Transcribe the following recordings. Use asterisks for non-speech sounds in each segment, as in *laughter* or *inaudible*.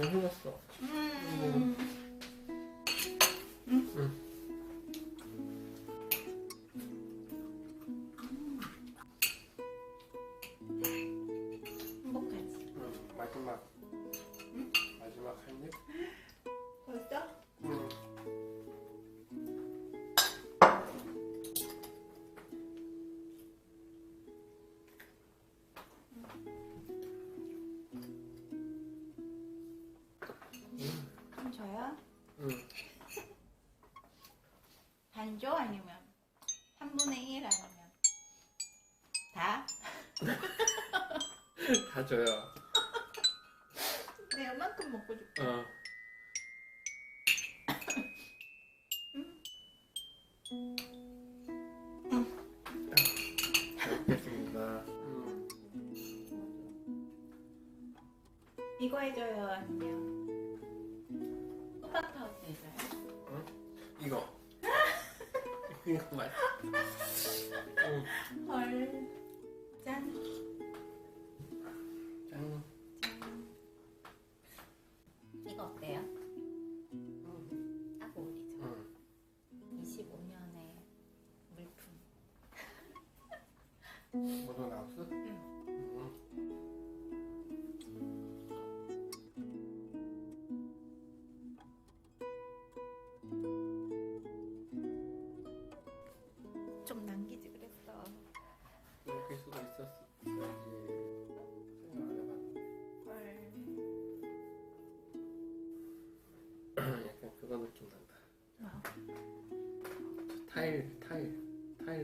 뭐 흘렀어. 음. 다 줘요. 내가 이만큼 먹고 줄게. 어. 음. 이거 해줘요 아니면 호박파우치 해줘요? 이거. *laughs* 이거 맛. 음. 헐. 짠. 짠. 이거 어때요? 음. 딱 어울리죠? 음. 25년의 물품. 뭐도 나왔어? 응.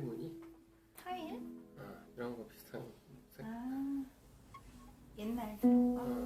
무늬? 타일? 어, 이런 거 비슷한 색. 아, 옛날 그런 어.